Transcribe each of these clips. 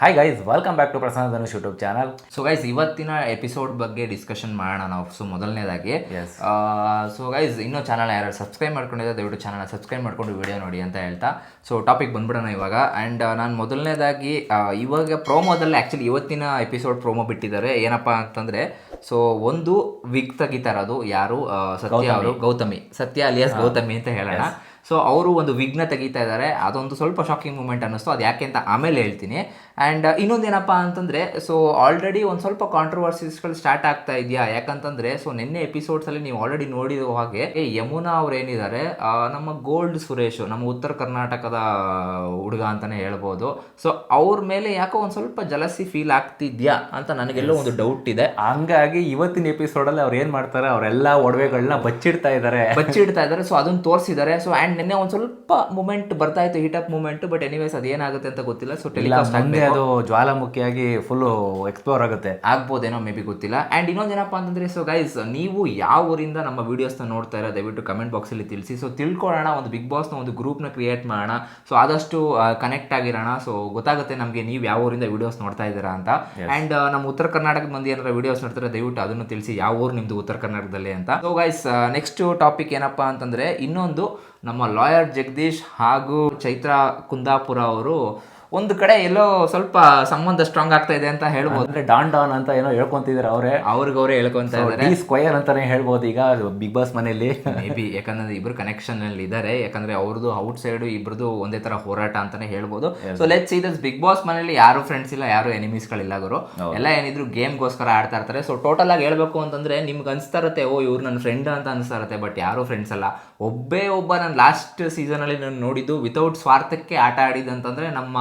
Hi guys welcome back to Prasanna Dhanush YouTube channel so guys ಇವತ್ತಿನ episode ಬಗ್ಗೆ discussion ಮಾಡೋಣ ನಾವು. So ಮೊದಲನೇದಾಗಿ. ಸೊ ಗೈಸ್ ಇನ್ನೂ ಚಾನಲ್ ಯಾರು ಸಬ್ಸ್ಕ್ರೈಬ್ ಮಾಡ್ಕೊಂಡಿದ್ದ ದಯವಿಟ್ಟು ಚಾನಲ್ ಸಬ್ಸ್ಕ್ರೈಬ್ ಮಾಡ್ಕೊಂಡು ವಿಡಿಯೋ ನೋಡಿ ಅಂತ ಹೇಳ್ತಾ. ಸೊ ಟಾಪಿಕ್ ಬಂದ್ಬಿಡೋಣ ಇವಾಗ. ಆ್ಯಂಡ್ ನಾನು ಮೊದಲನೇದಾಗಿ ಇವಾಗ ಪ್ರೋಮೋದಲ್ಲಿ ಆ್ಯಕ್ಚುಲಿ ಇವತ್ತಿನ ಎಪಿಸೋಡ್ ಪ್ರೋಮೋ ಬಿಟ್ಟಿದ್ದಾರೆ. ಏನಪ್ಪ ಅಂತಂದರೆ ಸೊ ಒಂದು ವಿಗ್ ಇರೋದು ಯಾರು? ಸತ್ಯ ಅವರು. ಗೌತಮಿ. ಸತ್ಯ ಅಲಿಯಾಸ್ ಗೌತಮಿ ಅಂತ ಹೇಳೋಣ. ಸೊ ಅವರು ಒಂದು ವಿಘ್ನ ತೆಗಿತಾ ಇದ್ದಾರೆ. ಅದೊಂದು ಸ್ವಲ್ಪ ಶಾಕಿಂಗ್ ಮೂಮೆಂಟ್ ಅನ್ನಿಸ್ತು. ಅದು ಯಾಕೆ ಅಂತ ಆಮೇಲೆ ಹೇಳ್ತೀನಿ. ಆ್ಯಂಡ್ ಇನ್ನೊಂದೇನಪ್ಪ ಅಂತಂದರೆ ಸೊ ಆಲ್ರೆಡಿ ಒಂದು ಸ್ವಲ್ಪ ಕಾಂಟ್ರವರ್ಸೀಸ್ಗಳು ಸ್ಟಾರ್ಟ್ ಆಗ್ತಾ ಇದೆಯಾ? ಯಾಕಂತಂದರೆ ಸೊ ನಿನ್ನೆ ಎಪಿಸೋಡ್ಸಲ್ಲಿ ನೀವು ಆಲ್ರೆಡಿ ನೋಡಿರೋ ಹಾಗೆ ಏ ಯಮುನಾ ಅವ್ರು ಏನಿದ್ದಾರೆ ನಮ್ಮ ಗೋಲ್ಡ್ ಸುರೇಶ್ ನಮ್ಮ ಉತ್ತರ ಕರ್ನಾಟಕದ ಹುಡುಗ ಅಂತಲೇ ಹೇಳ್ಬೋದು. ಸೊ ಅವ್ರ ಮೇಲೆ ಯಾಕೋ ಒಂದು ಸ್ವಲ್ಪ ಜಲಸಿ ಫೀಲ್ ಆಗ್ತಿದ್ಯಾ ಅಂತ ನನಗೆಲ್ಲೋ ಒಂದು ಡೌಟ್ ಇದೆ. ಹಂಗಾಗಿ ಇವತ್ತಿನ ಎಪಿಸೋಡಲ್ಲಿ ಅವ್ರು ಏನು ಮಾಡ್ತಾರೆ? ಅವರೆಲ್ಲ ಒಡವೆಗಳನ್ನ ಬಚ್ಚಿಡ್ತಾ ಇದ್ದಾರೆ ಬಚ್ಚಿಡ್ತಾ ಇದ್ದಾರೆ ಸೊ ಅದನ್ನು ತೋರಿಸಿದ್ದಾರೆ. ಸೊ ಆ್ಯಂಡ್ ನಿನ್ನೆ ಒಂದು ಸ್ವಲ್ಪ ಮೂಮೆಂಟ್ ಬರ್ತಾ ಇತ್ತು heat up moment but anyways ಅದೇನಾಗುತ್ತೆ ಅಂತ ಗೊತ್ತಿಲ್ಲ. ಸೊ ಟೆಲಿಕಾಸ್ಟ್ ಮುಂದೆ ಅದು ಜ್ವಾಲಾಮುಖಿಯಾಗಿ ಫುಲ್ ಎಕ್ಸ್ಪ್ಲೋರ್ ಆಗುತ್ತೆ. ಆಗ್ಬೋದೇನೋ ಮೇ ಬಿ ಗೊತ್ತಿಲ್ಲ. ಆ್ಯಂಡ್ ಇನ್ನೊಂದೇನಪ್ಪ ಅಂತಂದ್ರೆ ಸೊ ಗೈಸ್ ನೀವು ಯಾವ ಊರಿಂದ ನಮ್ಮ ವೀಡಿಯೋಸ್ನ ನೋಡ್ತಾ ಇರೋ ದಯವಿಟ್ಟು ಕಮೆಂಟ್ ಬಾಕ್ಸಲ್ಲಿ ತಿಳಿಸಿ. ಸೊ ತಿಳ್ಕೊಳ್ಳೋಣ ಒಂದು ಬಿಗ್ ಬಾಸ್ನ ಒಂದು ಗ್ರೂಪ್ನ ಕ್ರಿಯೇಟ್ ಮಾಡೋಣ. ಸೊ ಆದಷ್ಟು ಕನೆಕ್ಟ್ ಆಗಿರೋಣ. ಸೊ ಗೊತ್ತಾಗುತ್ತೆ ನಮಗೆ ನೀವು ಯಾವ ಊರಿಂದ ವೀಡಿಯೋಸ್ ನೋಡ್ತಾ ಇದ್ದೀರಾ ಅಂತ. ಆ್ಯಂಡ್ ನಮ್ಮ ಉತ್ತರ ಕರ್ನಾಟಕದ ಮಂದಿ ಏನಾರ ವೀಡಿಯೋಸ್ ನೋಡ್ತಾರೆ ದಯವಿಟ್ಟು ಅದನ್ನು ತಿಳಿಸಿ ಯಾವ ಊರು ನಿಮ್ಮದು ಉತ್ತರ ಕರ್ನಾಟಕದಲ್ಲಿ ಅಂತ. ಸೊ ಗೈಸ್ ನೆಕ್ಸ್ಟ್ ಟಾಪಿಕ್ ಏನಪ್ಪ ಅಂತಂದರೆ ಇನ್ನೊಂದು ನಮ್ಮ ಲಾಯರ್ ಜಗದೀಶ್ ಹಾಗೂ ಚೈತ್ರ ಕುಂದಾಪುರ ಅವರು ಒಂದು ಕಡೆ ಎಲ್ಲೋ ಸ್ವಲ್ಪ ಸಂಬಂಧ ಸ್ಟ್ರಾಂಗ್ ಆಗ್ತಾ ಇದೆ ಅಂತ ಹೇಳ್ಬೋದು. ಅಂದ್ರೆ ಡಾನ್ ಡಾನ್ ಅಂತ ಏನೋ ಹೇಳ್ಕೊಂತಿದ್ದಾರೆ ಅವರೇ. ಅವ್ರಿಗವ್ರೆ ಹೇಳ್ಕೊಂತ ಇದ್ದಾರೆ ಸ್ಕ್ವಯರ್ ಅಂತಾನೆ ಹೇಳ್ಬೋದು ಈಗ ಬಿಗ್ ಬಾಸ್ ಮನೆಯಲ್ಲಿ. ಮೇ ಬಿ ಯಾಕಂದ್ರೆ ಇಬ್ರು ಕನೆಕ್ಷನ್ ಅಲ್ಲಿ ಇದ್ದಾರೆ ಯಾಕಂದ್ರೆ ಅವ್ರದ್ದು ಔಟ್ ಸೈಡ್ ಇಬ್ರದ್ದು ಒಂದೇ ತರ ಹೋರಾಟ ಅಂತಾನೆ ಹೇಳ್ಬೋದು. So let's see this Bigg Boss ಮನೆಯಲ್ಲಿ ಯಾರು ಫ್ರೆಂಡ್ಸ್ ಇಲ್ಲ ಯಾರು ಎನಿಮೀಸ್ ಗಳಿಲ್ಲ ಗುರು. ಎಲ್ಲ ಏನಿದ್ರು ಗೇಮ್ಗೋಸ್ಕರ ಆಡ್ತಾ ಇರ್ತಾರೆ. ಸೊ ಟೋಟಲ್ ಆಗಿ ಹೇಳ್ಬೇಕು ಅಂತಂದ್ರೆ ನಿಮ್ಗೆ ಅನ್ಸ್ತಾ ಇರುತ್ತೆ ಓ ಇವ್ರು ನನ್ನ ಫ್ರೆಂಡ್ ಅಂತ ಅನ್ಸ್ತಾ ಇರುತ್ತೆ ಬಟ್ ಯಾರು ಫ್ರೆಂಡ್ಸ್ ಅಲ್ಲ. ಒಬ್ಬೇ ಒಬ್ಬ ನಾನು ಲಾಸ್ಟ್ ಸೀಸನಲ್ಲಿ ನಾನು ನೋಡಿದ್ದು ವಿತೌಟ್ ಸ್ವಾರ್ಥಕ್ಕೆ ಆಟ ಆಡಿದಂತಂದ್ರೆ ನಮ್ಮ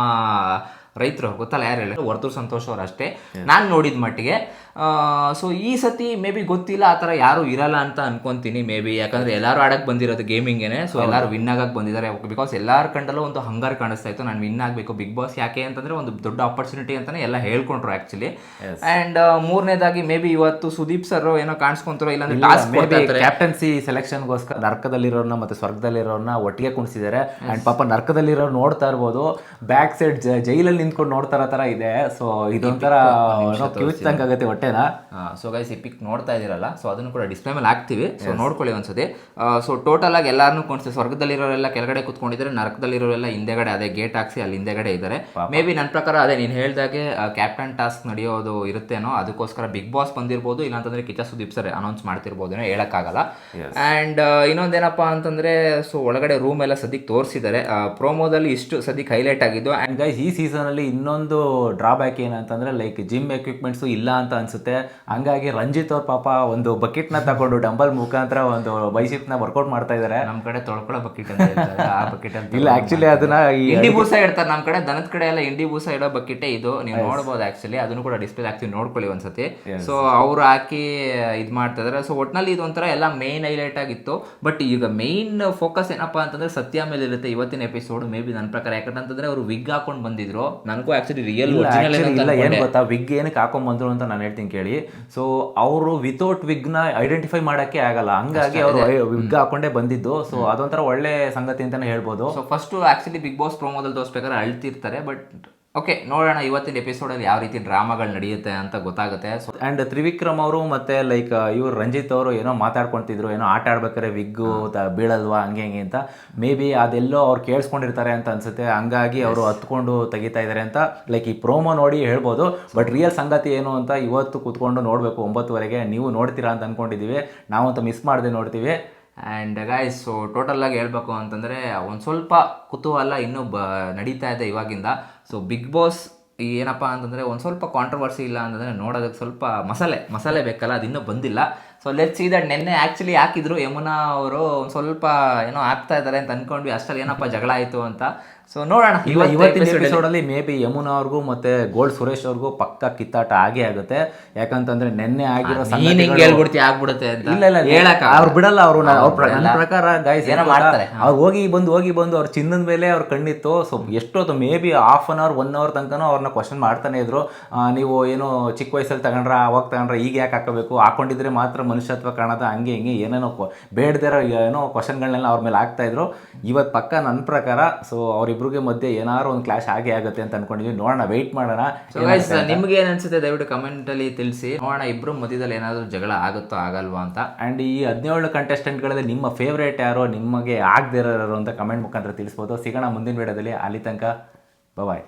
ರೈತರು ಗೊತ್ತಲ್ಲ ಯಾರು ಹೇಳಿದ್ರು ವರ್ತೂರ್ ಸಂತೋಷ್ ಅವ್ರು ಅಷ್ಟೇ ನಾನು ನೋಡಿದ ಮಟ್ಟಿಗೆ ಸೊ ಈ ಸತಿ ಮೇ ಬಿ ಗೊತ್ತಿಲ್ಲ ಆ ಥರ ಯಾರು ಇರಲ್ಲ ಅಂತ ಅನ್ಕೊಂತೀನಿ ಮೇ ಬಿ ಯಾಕಂದ್ರೆ ಎಲ್ಲರೂ ಆಡಕ್ಕೆ ಬಂದಿರೋದು ಗೇಮಿಂಗೇನೆ ಸೊ ಎಲ್ಲರೂ ವಿನ್ ಆಗಕ್ಕೆ ಬಂದಿದ್ದಾರೆ. ಬಿಕಾಸ್ ಎಲ್ಲರ ಕಂಡಲ್ಲೂ ಒಂದು ಹಂಗಾರ್ ಕಾಣಿಸ್ತಾ ಇತ್ತು. ನಾನು ವಿನ್ ಆಗಬೇಕು ಬಿಗ್ ಬಾಸ್ ಯಾಕೆ ಅಂತಂದ್ರೆ ಒಂದು ದೊಡ್ಡ ಆಪರ್ಚುನಿಟಿ ಅಂತಲೇ ಎಲ್ಲ ಹೇಳ್ಕೊಂಡ್ರು ಆ್ಯಕ್ಚುಲಿ ಆ್ಯಂಡ್ ಮೂರನೇದಾಗಿ ಮೇ ಬಿ ಇವತ್ತು ಸುದೀಪ್ ಸರ್ ಏನೋ ಕಾಣಿಸ್ಕೊಂತಾರೋ ಇಲ್ಲಾಂದ್ರೆ ಇರ್ತಾರೆ. ಕ್ಯಾಪ್ಟನ್ಸಿ ಸೆಲೆಕ್ಷನ್ಗೋಸ್ಕರ ನರ್ಕದಲ್ಲಿರೋರ್ನ ಮತ್ತೆ ಸ್ವರ್ಗದಲ್ಲಿರೋರ್ನ ಒಟ್ಟಿಗೆ ಕುಣಿಸಿದ್ದಾರೆ. ಅಂಡ್ ಪಾಪ ನರ್ಕದಲ್ಲಿರೋರು ನೋಡ್ತಾ ಇರ್ಬೋದು. ಬ್ಯಾಕ್ ಸೈಡ್ ಜೈಲಲ್ಲಿ ನಿಂತ್ಕೊಂಡು ನೋಡ್ತಾರ ತರ ಇದೆ. ಸೊ ಇದೊಂಥರ ಕಿವಿಚ್ದಂಗ್ ಆಗುತ್ತೆ ಹೊಟ್ಟೆನ. ಸೊ ಗೈಸ್ ಈ ಪಿಕ್ ನೋಡ್ತಾ ಇದ್ದೀರಲ್ಲ? ಸೊ ಅದನ್ನು ಕೂಡ ಡಿಸ್ಪ್ಲೇ ಮೇಲೆ ಹಾಕ್ತಿವಿ. ಸೊ ನೋಡ್ಕೊಳ್ಳಿ ಒಂದ್ಸತಿ. ಸೊ ಟೋಟಲ್ ಆಗಿ ಎಲ್ಲಾರನ್ನೂ ಸ್ವರ್ಗದಲ್ಲಿ ಸ್ವರ್ಗದಲ್ಲಿರೋರೆಲ್ಲ ಕೆಳಗಡೆ ಕುತ್ಕೊಂಡಿದ್ದಾರೆ ನರಕದಲ್ಲಿರೋರೆಲ್ಲ ಹಿಂದೆಗಡೆ ಅದೇ ಗೇಟ್ ಹಾಕ್ಸಿ ಅಲ್ಲಿ ಹಿಂದೆಗಡೆ ಇದ್ದಾರೆ. ಮೇ ಬಿ ನನ್ನ ಪ್ರಕಾರ ಅದೇ ನೀನು ಹೇಳ್ದಾಗೆ ಕ್ಯಾಪ್ಟನ್ ಟಾಸ್ಕ್ ನಡೆಯೋದು ಇರುತ್ತೇನೋ ಅದಕ್ಕೋಸ್ಕರ ಬಿಗ್ ಬಾಸ್ ಬಂದಿರ್ಬೋದು ಇಲ್ಲಾಂತಂದ್ರೆ ಕಿಚ್ಚ ಸುದೀಪ್ ಸರ್ ಅನೌನ್ಸ್ ಮಾಡ್ತಿರ್ಬೋದೇನೋ ಹೇಳಕ್ಕಾಗಲ್ಲ. ಆ್ಯಂಡ್ ಇನ್ನೊಂದೇನಪ್ಪ ಅಂತಂದ್ರೆ ಸೊ ಒಳಗಡೆ ರೂಮ್ ಎಲ್ಲ ಸದ್ಯಕ್ಕೆ ತೋರಿಸಿದ್ದಾರೆ. ಪ್ರೋಮೋದಲ್ಲಿ ಇಷ್ಟು ಸದ್ಯಕ್ಕೆ ಹೈಲೈಟ್ ಆಗಿದ್ದು ಅಂಡ್ ಗೈಸ್ ಈ ಸೀಸನ್ ಅಲ್ಲಿ ಇನ್ನೊಂದು ಡ್ರಾಬ್ಯಾಕ್ ಏನಂತಂದ್ರೆ ಲೈಕ್ ಜಿಮ್ ಎಕ್ವಿಪ್ಮೆಂಟ್ಸು ಇಲ್ಲ ಅಂತ ಅನ್ಸುತ್ತೆ. ಹಂಗಾಗಿ ರಂಜಿತ್ ಅವ್ರ ಪಾಪ ಒಂದು ಬಕೆಟ್ನ ನ ತಗೊಂಡು ಡಂಬಲ್ ಮುಖಾಂತರ ಒಂದು ಬೈಸಿಪ್ನ ನ ವರ್ಕೌಟ್ ಮಾಡ್ತಾ ಇದ್ದಾರೆ ನಮ್ಮ ಕಡೆ ತೊಳ್ಕೊಳ್ಳೋ ಬಕೆಟ್ ಅಂತ ಆ ಬಕೆಟ್ ಅಂತ ಇಲ್ಲ ಆ್ಯಕ್ಚುಲಿ ಅದನ್ನ ಇಂಡಿ ಬೂಸ ಇಡ್ತಾರೆ ನಮ್ಮ ಕಡೆ. ದನದ ಕಡೆ ಎಲ್ಲ ಇಂಡಿ ಬೂಸ ಇಡೋ ಬಕೆಟೇ ಇದು. ನೀವು ನೋಡ್ಬೋದು ಆ್ಯಕ್ಚುಲಿ ಅದನ್ನು ಕೂಡ ಡಿಸ್ಪ್ಲೇ ಆ್ಯಕ್ಚುಲಿ ನೋಡ್ಕೊಳ್ಳಿ ಒಂದ್ಸತಿ. ಸೊ ಅವ್ರು ಹಾಕಿ ಇದು ಮಾಡ್ತಾ ಇದ್ದಾರೆ ಸೊ ಒಟ್ನಲ್ಲಿ ಇದೊಂಥರ ಎಲ್ಲ ಮೇನ್ ಹೈಲೈಟ್ ಆಗಿತ್ತು. ಬಟ್ ಈಗ ಮೇನ್ ಫೋಕಸ್ ಏನಪ್ಪಾ ಅಂತಂದ್ರೆ ಸತ್ಯ ಮೇಲೆ ಇರುತ್ತೆ ಇವತ್ತಿನ ಎಪಿಸೋಡ್ ಮೇ ಬಿ ನನ್ನ ಪ್ರಕಾರ. ಯಾಕಂತಂದ್ರೆ ಅವರು ವಿಗ್ ಹಾಕೊಂಡು ಬಂದಿದ್ರು. ನನಗೂ ಆಕ್ಚುಲಿ ರಿಯಲ್ ಇಲ್ಲ ಏನು ಗೊತ್ತಾ? ವಿಗ್ ಏನಕ್ಕೆ ಹಾಕೊಂಡ್ ಬಂದ್ರು ಅಂತ ನಾನು ಹೇಳ್ತೀನಿ ಕೇಳಿ. ಸೊ ಅವರು ವಿತೌಟ್ ವಿಗ್ನ ಐಡೆಂಟಿಫೈ ಮಾಡೋಕ್ಕೆ ಆಗಲ್ಲ. ಹಂಗಾಗಿ ಅವರು ವಿಗ್ ಹಾಕೊಂಡೇ ಬಂದಿದ್ದು. ಸೊ ಅದೊಂಥರ ಒಳ್ಳೆ ಸಂಗತಿ ಅಂತಾನೆ ಹೇಳ್ಬೋದು. So first actually bigg boss ಪ್ರೋಮೋದಲ್ಲಿ ತೋರಿಸ್ಬೇಕಾದ್ರೆ ಅಳ್ತಿರ್ತಾರೆ ಬಟ್ ಓಕೆ ನೋಡೋಣ ಇವತ್ತಿನ ಎಪಿಸೋಡಲ್ಲಿ ಯಾವ ರೀತಿ ಡ್ರಾಮಾಗಳು ನಡೆಯುತ್ತೆ ಅಂತ ಗೊತ್ತಾಗುತ್ತೆ. ಸೊ ಅಂಡ್ ತ್ರಿವಿಕ್ರಮ್ ಅವರು ಮತ್ತೆ ಲೈಕ್ ಇವರು ರಂಜಿತ್ ಅವರು ಏನೋ ಮಾತಾಡ್ಕೊಂತಿದ್ರು ಏನೋ ಆಟ ಆಡ್ಬೇಕಾದ್ರೆ ವಿಗ್ಗು ಬೀಳಲ್ವಾ ಹಂಗೆ ಹಂಗೆ ಅಂತ. ಮೇ ಬಿ ಅದೆಲ್ಲೋ ಅವ್ರು ಕೇಳಿಸ್ಕೊಂಡಿರ್ತಾರೆ ಅಂತ ಅನ್ಸುತ್ತೆ. ಹಂಗಾಗಿ ಅವರು ಹತ್ಕೊಂಡು ತೆಗಿತಾ ಇದ್ದಾರೆ ಅಂತ ಲೈಕ್ ಈ ಪ್ರೋಮೋ ನೋಡಿ ಹೇಳ್ಬೋದು. ಬಟ್ ರಿಯಲ್ ಸಂಗತಿ ಏನು ಅಂತ ಇವತ್ತು ಕೂತ್ಕೊಂಡು ನೋಡಬೇಕು ಒಂಬತ್ತುವರೆಗೆ. ನೀವು ನೋಡ್ತೀರಾ ಅಂತ ಅನ್ಕೊಂಡಿದ್ದೀವಿ. ನಾವಂತ ಮಿಸ್ ಮಾಡದೆ ನೋಡ್ತೀವಿ. ಆ್ಯಂಡ್ ಗಾಯ್ಸ್ ಸೊ ಟೋಟಲ್ ಹೇಳಬೇಕು ಹೇಳ್ಬೇಕು ಅಂತಂದರೆ, ಒಂದು ಸ್ವಲ್ಪ ಕುತೂಹಲ ಇನ್ನೂ ಬ, ನಡೀತಾ ಇದೆ ಇವಾಗಿಂದ. ಸೊ ಬಿಗ್ ಬಾಸ್ ಏನಪ್ಪ ಅಂತಂದರೆ, ಒಂದು ಸ್ವಲ್ಪ ಕಾಂಟ್ರವರ್ಸಿ ಇಲ್ಲ ಅಂತಂದರೆ ನೋಡೋದಕ್ಕೆ ಸ್ವಲ್ಪ ಮಸಾಲೆ ಮಸಾಲೆ ಬೇಕಲ್ಲ ಅದು ಇನ್ನೂ ಬಂದಿಲ್ಲ. ಸೊ ಲೆಟ್ ಸಿ ದಟ್ ನಿನ್ನೆ ಆ್ಯಕ್ಚುಲಿ ಹಾಕಿದ್ರು ಯಮುನಾ ಅವರು ಒಂದು ಸ್ವಲ್ಪ ಏನೋ ಆಗ್ತಾ ಇದ್ದಾರೆ ಅಂತ ಅನ್ಕೊಂಡ್ವಿ. ಅಷ್ಟರಲ್ಲಿ ಏನಪ್ಪ ಜಗಳ ಆಯಿತು ಅಂತ. ಸೊ ನೋಡೋಣ. ಇವ ಇವತ್ತಿನ ಎಪಿಸೋಡಲ್ಲಿ ಮೇ ಬಿ ಯಮುನಾ ಅವ್ರಿಗೂ ಮತ್ತೆ ಗೋಲ್ಡ್ ಸುರೇಶ್ ಅವ್ರಿಗೂ ಪಕ್ಕ ಕಿತ್ತಾಟ ಆಗೇ ಆಗುತ್ತೆ. ಯಾಕಂತಂದ್ರೆ ನೆನ್ನೆ ಆಗಿರೋ ನೀನ್ ಹಿಂಗೆ ಸಂಗತಿಗಳು- ಹೇಳ್ಬಿಡ್ತಿ ಆಗ್ಬಿಡುತ್ತೆ ಅಂತ ಇಲ್ಲ ಇಲ್ಲ ಹೇಳಕ್ಕ ಅವ್ರು ಬಿಡಲ್ಲ ಅವರು ನನ್ನ ಪ್ರಕಾರ ಗಾಯ್ಸ್ ಏನೋ ಮಾಡ್ತಾರೆ. ಅವ್ರು ಹೋಗಿ ಬಂದು ಹೋಗಿ ಬಂದು ಅವ್ರ ಚಿನ್ನದ ಮೇಲೆ ಅವ್ರ ಕಣ್ಣಿತ್ತು. ಸೊ ಎಷ್ಟೊತ್ತು may be half an hour one hour ತನಕನೂ ಅವ್ರನ್ನ ಕ್ವಶನ್ ಮಾಡ್ತಾನೆ ಇದ್ರು. ನೀವು ಏನು ಚಿಕ್ಕ ವಯಸ್ಸಲ್ಲಿ ತಗೊಂಡ್ರ ಅವಾಗ ತಗೊಂಡ್ರ ಈಗ ಯಾಕೆ ಹಾಕಬೇಕು? ಹಾಕೊಂಡಿದ್ರೆ ಮಾತ್ರ ಮನುಷ್ಯತ್ವ ಕಾಣದ ಹಂಗೆ ಹಿಂಗೆ ಏನೇನೋ ಕೊ- ಬೇಡದಿರೋ ಏನೋ ಕ್ವಶನ್ಗಳನ್ನೆಲ್ಲ ಅವ್ರ ಮೇಲೆ ಆಗ್ತಾ ಇದ್ರು. ಇವತ್ತು ಪಕ್ಕ ನನ್ನ ಪ್ರಕಾರ ಸೊ ಅವರಿಬ್ರಿಗೆ ಮಧ್ಯೆ ಏನಾದ್ರು ಒಂದು ಕ್ಲಾಶ್ ಆಗೇ ಆಗುತ್ತೆ ಅಂತ ಅನ್ಕೊಂಡಿದ್ವಿ. ನೋಡೋಣ ವೆಯ್ಟ್ ಮಾಡೋಣ. ನಿಮ್ಗೆ ಏನನ್ಸುತ್ತೆ ಅನ್ಸುತ್ತೆ? ದಯವಿಟ್ಟು ಕಮೆಂಟಲ್ಲಿ ತಿಳಿಸಿ. ನೋಡೋಣ ಇಬ್ಬರು ಮಧ್ಯದಲ್ಲಿ ಏನಾದರೂ ಜಗಳ ಆಗುತ್ತೋ ಆಗಲ್ವಾ ಅಂತ. ಆ್ಯಂಡ್ ಈ ಹದಿನೇಳು ಕಂಟೆಸ್ಟೆಂಟ್ಗಳಲ್ಲಿ ನಿಮ್ಮ ಫೇವ್ರೇಟ್ ಯಾರೋ ನಿಮಗೆ ಆಗದಿರೋರು ಅಂತ ಕಮೆಂಟ್ ಮುಖಾಂತರ ತಿಳಿಸ್ಬೋದು. ಸಿಗೋಣ ಮುಂದಿನ ವಿಡಿಯೋದಲ್ಲಿ ಅಲ್ಲಿ ತನಕ ಬಾಯ್